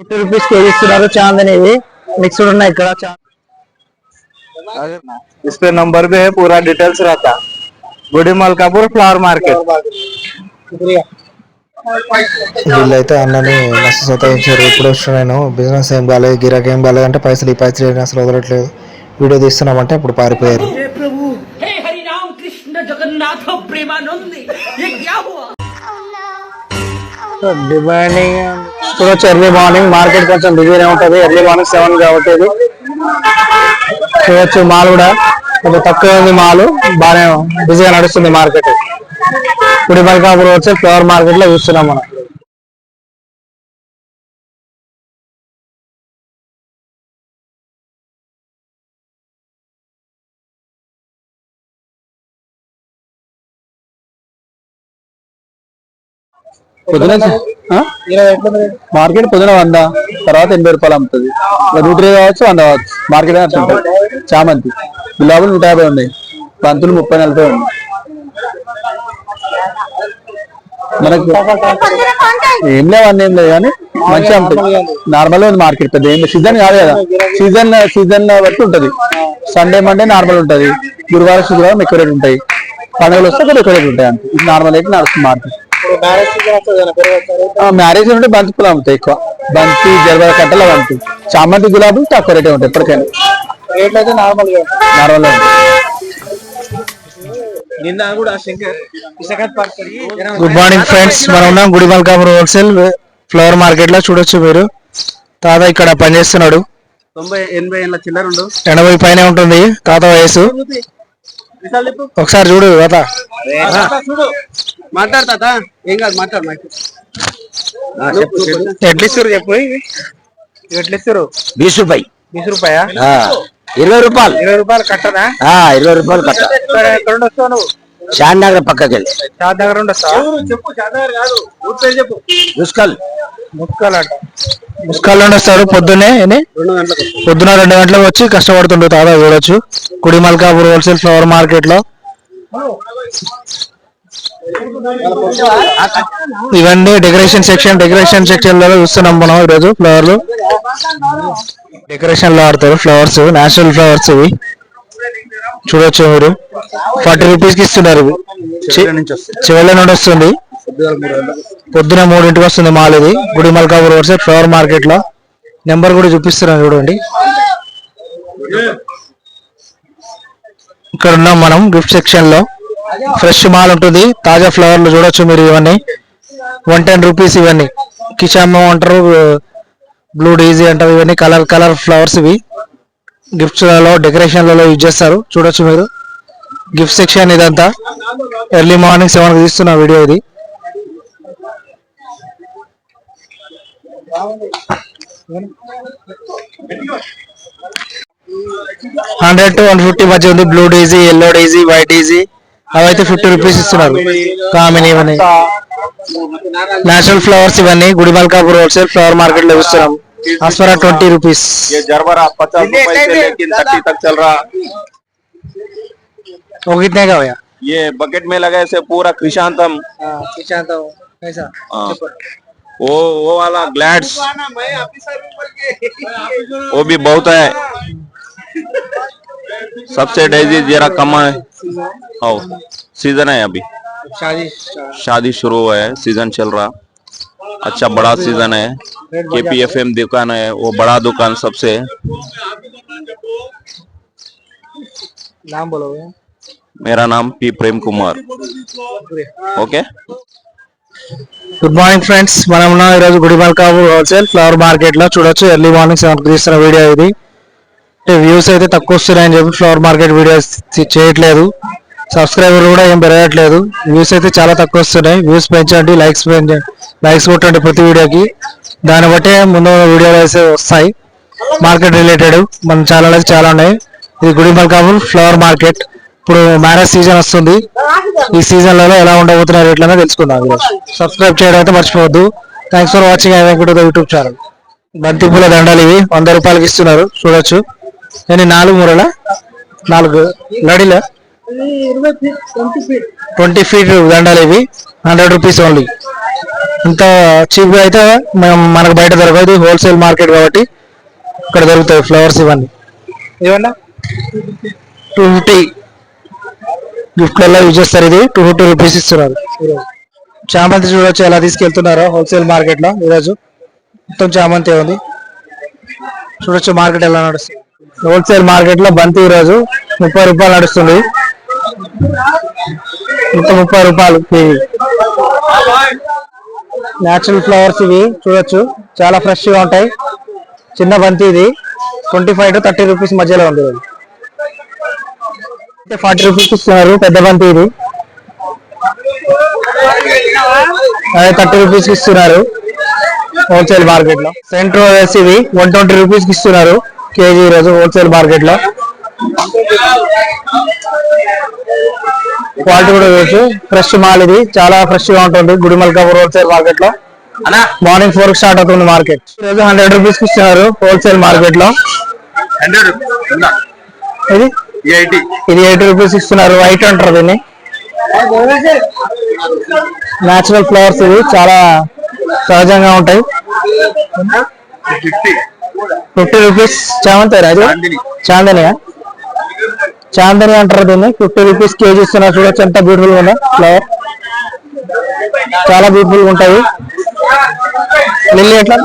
Fifty rupees KG ఇస్తున్నారు చాందని ఇది mixed ఉన్నాయి ఇక్కడ చా- इस पे नंबर भी है पूरा डिटेल्स रहता गुड़ी मलकापुर फ्लावर मार्केट వీళ్ళైతే అన్నని మస్తు సతాయించారు ఇప్పుడు వస్తున్నాను బిజినెస్ ఏం బాగాలేదు గిరాకీ ఏం బాగాలేదు అంటే పైసలు ఈ పైసలు ఏంటి అసలు వదలట్లేదు వీడియో తీస్తున్నామంటే ఇప్పుడు పారిపోయారు हे हरि राम कृष्ण जगन्नाथ प्रेमानंद ये क्या हुआ డిమాండింగ్ చూడొచ్చు ఎర్లీ మార్నింగ్ మార్కెట్ కొంచెం బిజీనే ఉంటుంది. ఎర్లీ మార్నింగ్ సెవెన్ కాబట్టి ఇది. చూడొచ్చు మాల్ కూడా కొంచెం తక్కువ ఉంది మాల్. బాగానే బిజీగా నడుస్తుంది మార్కెట్ ఇప్పుడు మల్కాపూర్ వచ్చి ఫ్లవర్ మార్కెట్లో చూస్తున్నాం మనం. పొద్దున మార్కెట్ పొద్దున వంద తర్వాత ఎనభై రూపాయలు అమ్ముతుంది. నూట ఇరవై కావచ్చు వంద కావచ్చు. మార్కెట్ అట్లా ఉంటుంది చామంతి. గులాబులు నూట యాభై ఉన్నాయి. బంతులు ముప్పై నలభై ఉన్నాయి. మనకు ఏం లేవు అన్నీ ఏం లేవు కానీ మంచిగా ఉంటుంది నార్మల్ ఉంది మార్కెట్ పెద్ద ఏం సీజన్ కాదు కదా. సీజన్ సీజన్ బట్టి ఉంటది. సండే మండే నార్మల్ ఉంటది. గురువారం శుక్రవారం ఎక్కువ రేట్ ఉంటాయి. పండుగలు వస్తే కూడా ఎక్కువ రేట్ ఉంటాయి ఇది నార్మల్ అయితే నడుస్తుంది మార్కెట్. మ్యారేజ్ ఉంటే బంతి పూలు అమ్ముతాయి ఎక్కువ. బంతి జరగ కట్టలు బంతి చామంతి గులాబీ తక్కువ రేటే ఉంటాయి ఎప్పటికైనా. అయితే normal normal good morning friends మనం ఉన్నాం గుడి మల్కాపురం హోల్సేల్ ఫ్లవర్ మార్కెట్లో చూడొచ్చు మీరు. తాత ఇక్కడ పనిచేస్తున్నాడు ఎనభై చిల్లర ఉండు. పైన ఉంటుంది తాత వయసు. ఒకసారి చూడు తాత. మాట్లాడతా ఏం కాదు మాట్లాడు ఎడ్లిస్తారు చెప్పు రూపాయి బీస్ ఇరవై రూపాయలు. ఇరవై రూపాయలు కట్టనా? ఇరవై రూపాయలు కట్ట. ఎక్కడ వస్తావు షాద్ నగర్ పక్కకి వెళ్ళి. షాద్ నగర్ చెప్పు అంట. ముస్కాల్ వస్తారు పొద్దునే పొద్దున రెండు గంటలకు వచ్చి కష్టపడుతుండ్రు తాదా చూడొచ్చు కుడిమల్కాపూర్ హోల్సేల్ ఫ్లవర్ మార్కెట్లో ఇవన్నీ డెకరేషన్ సెక్షన్ డెకరేషన్ సెక్షన్లో చూస్తున్నాం మనం ఈరోజు ఫ్లవర్లు. డెకరేషన్లో ఆడతారు ఫ్లవర్స్ నేచురల్ ఫ్లవర్స్ ఇవి. చూడొచ్చు మీరు. ఫార్టీ రూపీస్కి ఇస్తున్నారు ఇవి. చివరి నుండి వస్తుంది. పొద్దున మూడింటికి వస్తుంది మాల్ ఇది. గుడి మల్కాపూర్ వర్సెట్ ఫ్లవర్ మార్కెట్లో. నెంబర్ కూడా చూపిస్తున్నాను చూడండి. ఇక్కడ ఉన్నాం మనం గిఫ్ట్ సెక్షన్లో. ఫ్రెష్ మాల్ ఉంటుంది. తాజా ఫ్లవర్లు చూడొచ్చు మీరు ఇవన్నీ. వన్ టెన్ రూపీస్ ఇవన్నీ. కిషామో అంటారు బ్లూ డీజీ అంటారు ఇవన్నీ కలర్ కలర్ ఫ్లవర్స్ ఇవి. గిఫ్ట్స్లలో డెకరేషన్లలో యూజ్ చేస్తారు. చూడొచ్చు మీరు. గిఫ్ట్ సెక్షన్ ఇదంతా. ఎర్లీ మార్నింగ్ సెవెన్కి తీస్తున్న వీడియో ఇది. హండ్రెడ్ టు వన్ ఫిఫ్టీ మధ్య ఉంది. Blue DG yellow DG white DG అవైతే ఫిఫ్టీ రూపీస్ ఇస్తున్నారు కామిని ఇవన్నీ నేచురల్ ఫ్లవర్స్ ఇవన్నీ గుడిమల్కాపూర్ హోల్సేల్ ఫ్లవర్ మార్కెట్ లో ఇస్తున్నాం అస్వరా ట్వంటీ రూపీస్ ये जरबरा पचास रुपए से लेकिन थर्टी तक चल रहा ఒక कितने का भैया ये बकेट में लगे से पूरा क्रिशांतम हाँ। वो वो वाला ग्लैड्स वो भी बहुत है सबसे डेजी जरा कम है ओ सीजन है अभी शादी शुरू हुआ है सीजन चल रहा अच्छा बड़ा सीजन है केपीएफएम दुकान है वो बड़ा दुकान सबसे नाम बोलो भैया मेरा नाम P Prem Kumar okay good morning friends మనం ఉన్నాం ఈరోజు గుడిమల్కాపూర్ హోల్సేల్ ఫ్లవర్ మార్కెట్ లో చూడొచ్చు ఎర్లీ మార్నింగ్ సెవెన్ తీస్తున్న వీడియో ఇది వ్యూస్ అయితే తక్కువ వస్తున్నాయని చెప్పి ఫ్లవర్ మార్కెట్ వీడియోస్ చేయట్లేదు. సబ్స్క్రైబర్ కూడా ఏం పెరగట్లేదు. వ్యూస్ అయితే చాలా తక్కువ వస్తున్నాయి. వ్యూస్ పెంచండి లైక్స్ పెంచండి లైక్స్ కొట్టండి ప్రతి వీడియోకి. దాన్ని బట్టే ముందు వీడియోలు అయితే వస్తాయి. మార్కెట్ రిలేటెడ్ మన ఛానల్ అయితే చాలా ఉన్నాయి. ఇది గుడిమల్కాపూర్ ఫ్లవర్ మార్కెట్. ఇప్పుడు మ్యారేజ్ సీజన్ వస్తుంది. ఈ సీజన్లలో ఎలా ఉండబోతున్న రేట్లనే తెలుసుకుందాం ఈరోజు సబ్స్క్రైబ్ చేయడం అయితే మర్చిపోవద్దు. Thanks for watching I Venkata YouTube channel బంతిపూల దండలు ఇవి. వంద రూపాయలకి ఇస్తున్నారు. చూడొచ్చు. నేను నాలుగు మూరల? నాలుగు లడిల ట్వంటీ ఫీట్ దండలు ఇవి హండ్రెడ్ రూపీస్ ఓన్లీ. ఇంత చీప్గా అయితే మనం మనకు బయట దొరకదు హోల్సేల్ మార్కెట్ కాబట్టి ఇక్కడ దొరుకుతాయి ఫ్లవర్స్ ఇవన్నీ. ఏమన్నా? టూ ఫిఫ్టీ గిఫ్ట్లలో యూజ్ చేస్తారు ఇది టూ ఫిఫ్టీ రూపీస్ ఇస్తున్నారు. చామంతి చూడొచ్చు ఎలా తీసుకెళ్తున్నారో హోల్సేల్ మార్కెట్లో ఈరోజు. మొత్తం చామంతి ఉంది. చూడొచ్చు మార్కెట్ ఎలా నడుస్తుంది. హోల్సేల్ మార్కెట్లో బంతి ఈరోజు ముప్పై రూపాయలు నడుస్తుంది. ముప్పై రూపాయలు కేజీ. న్యాచురల్ ఫ్లవర్స్ ఇవి చూడొచ్చు. చాలా ఫ్రెష్గా ఉంటాయి. చిన్న బంతి ఇది. Twenty five to thirty rupees మధ్యలో ఉంది. ఫార్టీ రూపీస్ ఇస్తున్నారు. పెద్ద బంతి ఇది. అదే థర్టీ రూపీస్కి ఇస్తున్నారు. హోల్సేల్ మార్కెట్లో సెంట్రో వేసి ఇవి. వన్ ట్వంటీ రూపీస్ ఇస్తున్నారు. కేజీ ఈరోజు హోల్సేల్ మార్కెట్లో. క్వాలిటీ కూడా చూడొచ్చు ఫ్రెష్ మాల్ ఇది. చాలా ఫ్రెష్గా ఉంటుంది. గుడిమల్కాపూర్ హోల్సేల్ మార్కెట్లో. మార్నింగ్ ఫోర్ స్టార్ట్ అవుతుంది మార్కెట్ ఈరోజు హండ్రెడ్ రూపీస్కి ఇస్తున్నారు హోల్సేల్ మార్కెట్లో. ఇది? ఇది ఎయిటీ రూపీస్ ఇస్తున్నారు. వైట్ అంటారు దీన్ని. నేచురల్ ఫ్లవర్స్ ఇవి. చాలా సహజంగా ఉంటాయి. ఫిఫ్టీ రూపీస్ చామంతి రాజు చాందనియా? చాందని అంటారు దీన్ని. ఫిఫ్టీ రూపీస్ కేజీ ఇస్తున్నారు చూడొచ్చు ఎంత బ్యూటిఫుల్ ఉందో. ఫ్లవర్ చాలా బ్యూటిఫుల్ ఉంటాయి. లిల్లీ ఎట్లా?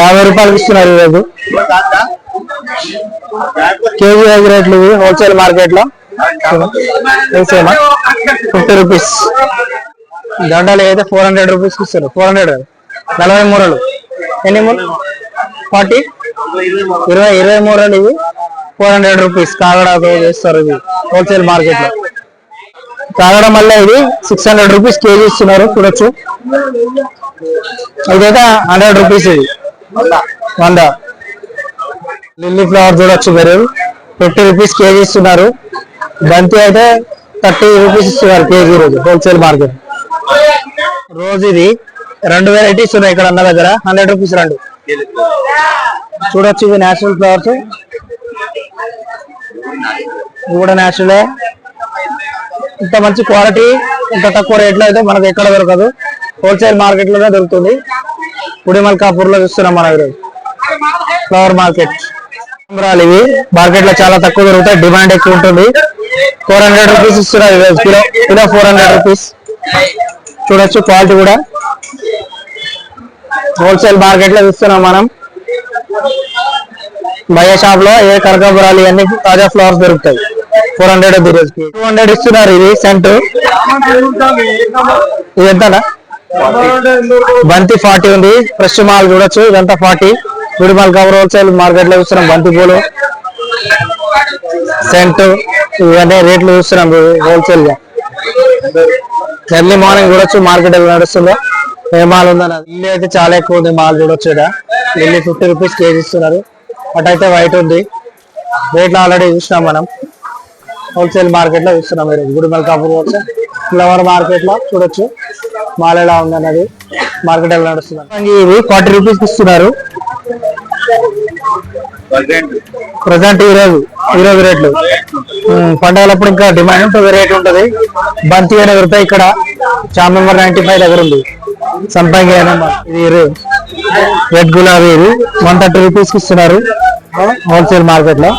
యాభై రూపాయలకి ఇస్తున్నారు ఈరోజు. కేజీ ఐదు రేట్లు ఇవి హోల్సేల్ మార్కెట్లో. Fifty rupees. దండలు అయితే ఫోర్ హండ్రెడ్ రూపీస్ ఇస్తారు ఫోర్ హండ్రెడ్ నలభై మూరలు. ఎన్ని ఫార్టీ? ఇరవై ఇరవై మూడు అండి ఇవి. ఫోర్ హండ్రెడ్ రూపీస్ కాగడాతో చేస్తారు ఇవి. హోల్సేల్ మార్కెట్లో కాగడ మళ్ళీ ఇది సిక్స్ హండ్రెడ్ రూపీస్ కేజీ ఇస్తున్నారు. చూడొచ్చు. ఇదైతే హండ్రెడ్ రూపీస్ ఇది. వంద. లిల్లీ ఫ్లవర్ చూడొచ్చు మీరు. ఫిఫ్టీ రూపీస్ కేజీ ఇస్తున్నారు. బంతి అయితే థర్టీ రూపీస్ ఇస్తున్నారు కేజీ రోజు హోల్సేల్ మార్కెట్. రోజు ఇది రెండు వెరైటీస్ ఉన్నాయి ఇక్కడ అన్న దగ్గర. హండ్రెడ్ రూపీస్ రెండు. చూడొచ్చు ఇవి నేచురల్ ఫ్లవర్స్ ఇవి కూడా నేచురలే ఇంత మంచి క్వాలిటీ ఇంత తక్కువ రేట్లో అయితే మనకు ఎక్కడ దొరకదు. హోల్సేల్ మార్కెట్లోనే దొరుకుతుంది. పుడిమల్కాపూర్లో చూస్తున్నాం మనం ఈరోజు. ఫ్లవర్ మార్కెట్ కనకాంబరాలు ఇవి. మార్కెట్లో చాలా తక్కువ దొరుకుతాయి. డిమాండ్ ఎక్కువ ఉంటుంది. ఫోర్ హండ్రెడ్ రూపీస్ ఇస్తున్నారు kilo kilo four hundred rupees చూడొచ్చు క్వాలిటీ కూడా. హోల్సేల్ మార్కెట్లో చూస్తున్నాం మనం. బయ్య షాప్లో ఏ కనకాంబరాలు ఇవన్నీ తాజా ఫ్లవర్స్ దొరుకుతాయి. ఫోర్ హండ్రెడ్ టూ హండ్రెడ్ ఇస్తున్నారు ఇది సెంట్. ఇది ఎంతనా? బంతి ఫార్టీ ఉంది. ఫ్రెష్ మాల్ చూడొచ్చు ఇదంతా ఫార్టీ. విడిమాల్ కవర్ హోల్సేల్ మార్కెట్లో చూస్తున్నాం బంతి పూలు. సెంట్ ఇవన్నీ రేట్లు చూస్తున్నాం హోల్సేల్గా ఎర్లీ మార్నింగ్ చూడొచ్చు మార్కెట్ ఎలా నడుస్తుందో. ఏ మాల్ లిల్లీ అయితే చాలా ఎక్కువ ఉంది మాల్ చూడొచ్చు ఇక్కడ. లిల్లీ ఫిఫ్టీ రూపీస్ కేజీ ఇస్తున్నారు. అటైతే అయితే వైట్ ఉంది. రేట్లు ఆల్రెడీ చూసినాం మనం. హోల్సేల్ మార్కెట్లో చూస్తున్నాం మీరు గుడిమల్ కాపూర్ ఫ్లవర్ మార్కెట్లో చూడొచ్చు. మాల్ ఎలా ఉందన్నది మార్కెట్ ఎలా నడుస్తుంది. ఇవి ఫార్టీ రూపీస్ ఇస్తున్నారు. ప్రజెంట్ ఈరోజు ఈరోజు రేట్లు. పండుగలప్పుడు ఇంకా డిమాండ్ ఉంటుంది రేట్ ఉంటుంది. బంతి అనే దొరుకుతాయి ఇక్కడ. చామ్ నెంబర్ నైన్టీ ఫైవ్ దగ్గర ఉంది. సంపంగి ఇది రెడ్ గులాబీ ఇది వన్ థర్టీ రూపీస్కి ఇస్తున్నారు. హోల్సేల్ మార్కెట్లో.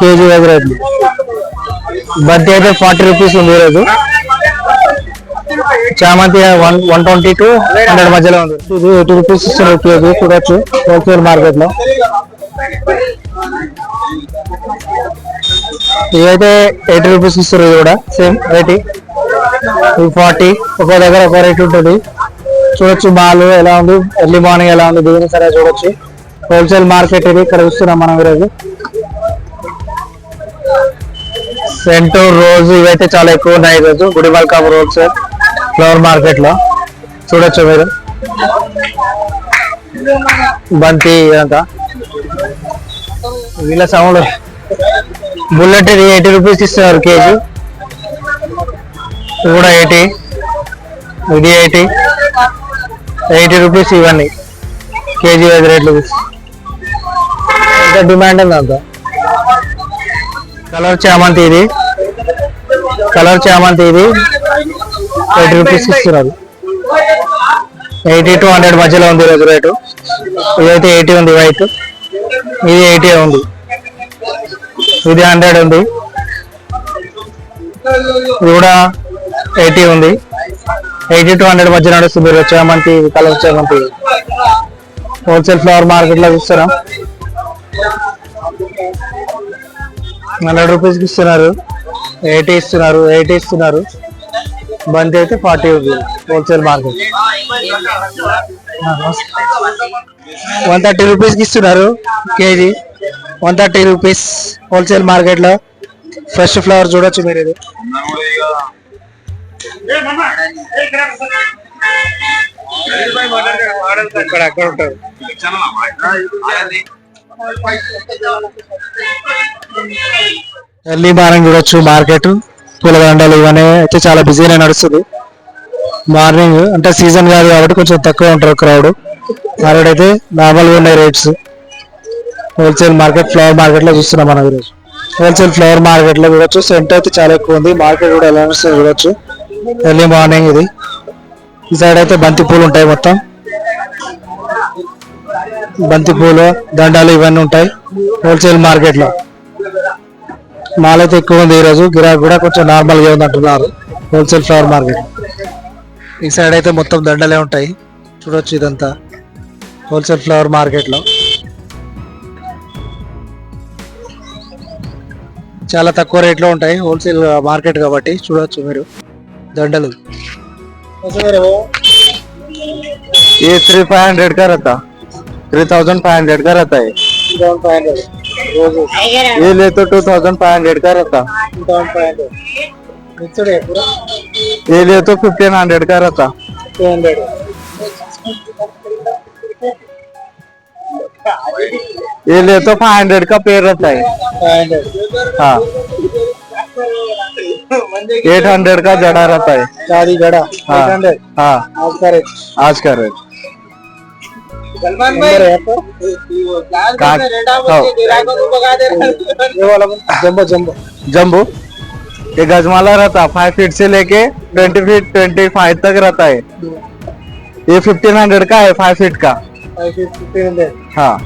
కేజీ వైజ్ రేట్లు. బంతి అయితే ఫార్టీ రూపీస్ ఉంది ఈరోజు. చామంతి one one twenty to hundred మధ్యలో ఉంది. ఇది ఎయిటీ రూపీస్ ఇస్తున్నారు కేజీ చూడొచ్చు హోల్సేల్ మార్కెట్లో. ఇవైతే ఎయిటీ రూపీస్ ఇస్తారు ఇది కూడా సేమ్ రేట్. ఫార్టీ ఒక్కో దగ్గర ఒక రేట్ ఉంటుంది. చూడొచ్చు మాల్ ఎలా ఉంది? ఎర్లీ మార్నింగ్ ఎలా ఉంది? బిజినెస్ అనేది చూడొచ్చు. హోల్సేల్ మార్కెట్ ఇది. ఇక్కడ చూస్తున్నాం మనం ఈరోజు. సెంటు రోజు ఇవైతే చాలా ఎక్కువ ఉన్నాయి ఈరోజు. గుడిమల్ రోడ్ సార్ ఫ్లవర్ మార్కెట్లో చూడొచ్చు మీరు? బంతి ఇదంతా. వీళ్ళ సౌండ్. బుల్లెట్ ఇది ఎయిటీ రూపీస్ ఇస్తున్నారు కేజీ. ఇది కూడా ఎయిటీ. ఇది ఎయిటీ. ఎయిటీ రూపీస్ ఇవన్నీ కేజీ ఐదు రేట్లు ఇంకా డిమాండ్ ఉంది అంత? కలర్ చామంతి ఇది. కలర్ చామంతి ఇది. ఎయిటీ రూపీస్ ఇస్తున్నారు. ఎయిటీ టు హండ్రెడ్ మధ్యలో ఉంది ఈరోజు రేటు. ఇదైతే ఎయిటీ ఉంది వైట్. ఇది ఎయిటీ ఉంది. ఇది హండ్రెడ్ ఉంది. ఇది కూడా ఎయిటీ ఉంది. ఎయిటీ టు హండ్రెడ్ మధ్య నడుస్తుంది. మీరు చామంతి కలర్ చామంతి హోల్సేల్ ఫ్లవర్ మార్కెట్లో చూస్తారా? హండ్రెడ్ రూపీస్కి ఇస్తున్నారు. ఎయిటీ ఇస్తున్నారు. ఎయిటీ ఇస్తున్నారు. బంతి అయితే forty rupees. Wholesale market. One thirty రూపీస్కి ఇస్తున్నారు. KG. One thirty rupees wholesale మార్కెట్లో. ఫ్రెష్ ఫ్లవర్ చూడొచ్చు మీరు ఇది. అక్కడ అక్కడ ఉంటారు. ఎర్లీ మార్నింగ్ చూడొచ్చు మార్కెట్. పూలదండలు ఇవన్నీ అయితే చాలా బిజీగా నడుస్తుంది. మార్నింగ్ అంటే సీజన్ కాదు కాబట్టి కొంచెం తక్కువ ఉంటారు క్రౌడ్ మార్కెట్ అయితే నార్మల్గా ఉన్నాయి రేట్స్. హోల్సేల్ మార్కెట్ ఫ్లవర్ మార్కెట్లో చూస్తున్నాం మనం ఈరోజు. హోల్సేల్ ఫ్లవర్ మార్కెట్లో చూడొచ్చు. సెంట్ అయితే చాలా ఎక్కువ ఉంది. మార్కెట్ కూడా ఎలా నడుస్తుంది చూడొచ్చు. ఎర్లీ మార్నింగ్ ఇది. ఈ సైడ్ అయితే బంతి పూలు ఉంటాయి మొత్తం. బంతి పూలు దండాలు ఇవన్నీ ఉంటాయి హోల్సేల్ మార్కెట్లో. మాల్ అయితే ఎక్కువ ఉంది ఈరోజు. గిరాకీ కూడా కొంచెం నార్మల్గా ఉంది అంటున్నారు హోల్సేల్ ఫ్లవర్ మార్కెట్. ఈ సైడ్ అయితే మొత్తం దండలే ఉంటాయి. చూడొచ్చు ఇదంతా. హోల్సేల్ ఫ్లవర్ మార్కెట్లో. చాలా తక్కువ రేట్లో ఉంటాయి హోల్సేల్ మార్కెట్ కాబట్టి చూడొచ్చు మీరు. దండలు ये थ्री फाइव हंड्रेड का रहता थ्री थाउजेंड फाइव हंड्रेड का रहता है ये ले तो टू थाउजेंड फाइव हंड्रेड का रहता ये ले तो फिफ्टीन हंड्रेड का रहता ये ले तो फाइव हंड्रेड का पेड़ रहता है हाँ एट हंड्रेड का जड़ा रहता है। शादी गड़ा हाँ हाँ। आज का रेट। आज का रेट। है जम्बो ये गजमाला रहता फाइव फीट से लेके ट्वेंटी फीट ट्वेंटी फाइव तक रहता है। ये फिफ्टीन हंड्रेड का है फाइव फीट का। हंड्रेड हाँ।